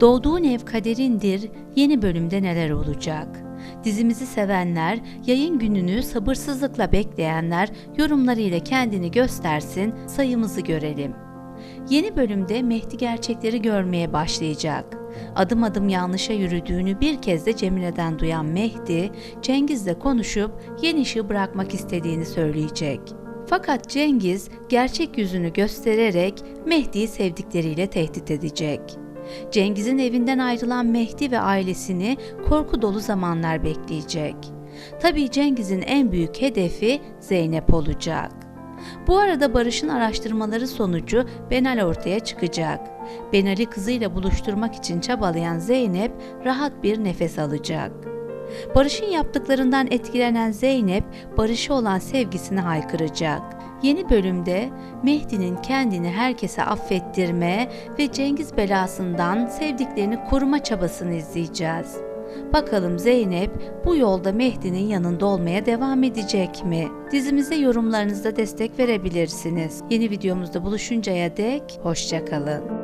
Doğduğun ev kaderindir yeni bölümde neler olacak? Dizimizi sevenler, yayın gününü sabırsızlıkla bekleyenler yorumlarıyla kendini göstersin, sayımızı görelim. Yeni bölümde Mehdi gerçekleri görmeye başlayacak. Adım adım yanlışa yürüdüğünü bir kez de Cemile'den duyan Mehdi, Cengiz'le konuşup yeni işi bırakmak istediğini söyleyecek. Fakat Cengiz gerçek yüzünü göstererek Mehdi'yi sevdikleriyle tehdit edecek. Cengiz'in evinden ayrılan Mehdi ve ailesini korku dolu zamanlar bekleyecek. Tabii Cengiz'in en büyük hedefi Zeynep olacak. Bu arada Barış'ın araştırmaları sonucu Benal ortaya çıkacak. Benal'i kızıyla buluşturmak için çabalayan Zeynep rahat bir nefes alacak. Barış'ın yaptıklarından etkilenen Zeynep, Barış'a olan sevgisini haykıracak. Yeni bölümde Mehdi'nin kendini herkese affettirme ve Cengiz belasından sevdiklerini koruma çabasını izleyeceğiz. Bakalım Zeynep bu yolda Mehdi'nin yanında olmaya devam edecek mi? Dizimize yorumlarınızda destek verebilirsiniz. Yeni videomuzda buluşuncaya dek hoşçakalın.